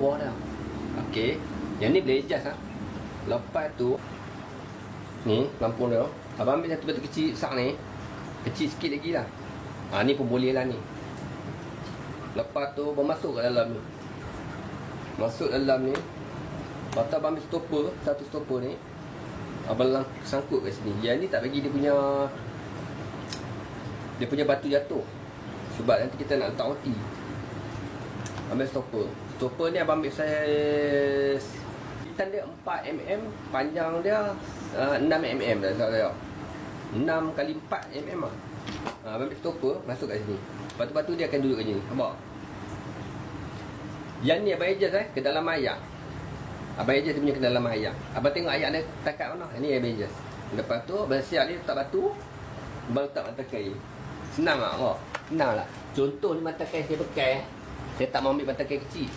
bawah dah. Okey. Yang ni boleh adjust ah. Lepas tu ni lampu dia. Abang ambil satu batu kecil sak ni. Kecil sikit lagi lah. Ha, ni pun boleh lah ni. Lepas tu abang masuk kat dalam ni. Masuk dalam ni. Lepas tu abang ambil stopper. Satu stopper ni. Abang lang sangkut kat sini. Yang ni tak bagi dia punya dia punya batu jatuh. Sebab nanti kita nak letak roti. Ambil stopper. Stopper ni abang ambil saiz Hitam dia 4mm, panjang dia uh, 6mm dah saya. 6 kali 4 mm lah. Ha, abang ambil stopper, masuk kat sini. Lepas tu dia akan duduk kat sini. Nampak? Yang ni abang adjust eh, ke dalam ayak. Abang adjust dia punya ke dalam ayak. Abang tengok ayak dia takat mana. Ini abang adjust. Lepas tu, abang siap ni letak batu. Abang letak mata kain. Senang tak? Senang lah. Contoh ni mata kain saya pakai. Saya tak mau ambil mata kain kecil.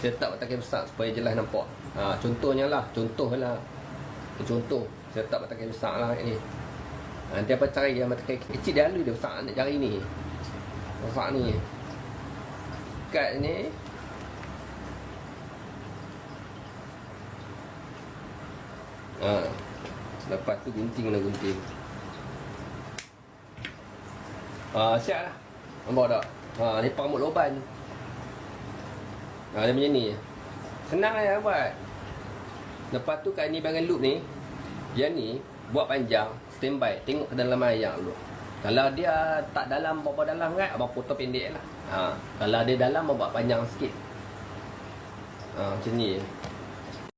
Saya letak mata kain besar supaya jelas nampak. Ha, contohnya lah. Contoh lah. Contoh. Saya letak mata kain besar lah ni. Ha, nanti apa cari yang mata kain kecil dia lalu dia besar nak cari ni. Besar ni. Kat ni. Ha. Lepas tu gunting lah gunting. Ha, siap lah. Nampak tak? Ha, ni pamut loban. Ha, dia macam ni. Senang lah buat. Lepas tu kat ni bagian loop ni. Yang ni, buat panjang. Standby. Tengok ke dalam ayam dulu. Kalau dia tak dalam, berapa dalam kan, abang potong pendek lah. Ha, kalau dia dalam, abang buat panjang sikit. Ha, macam ni.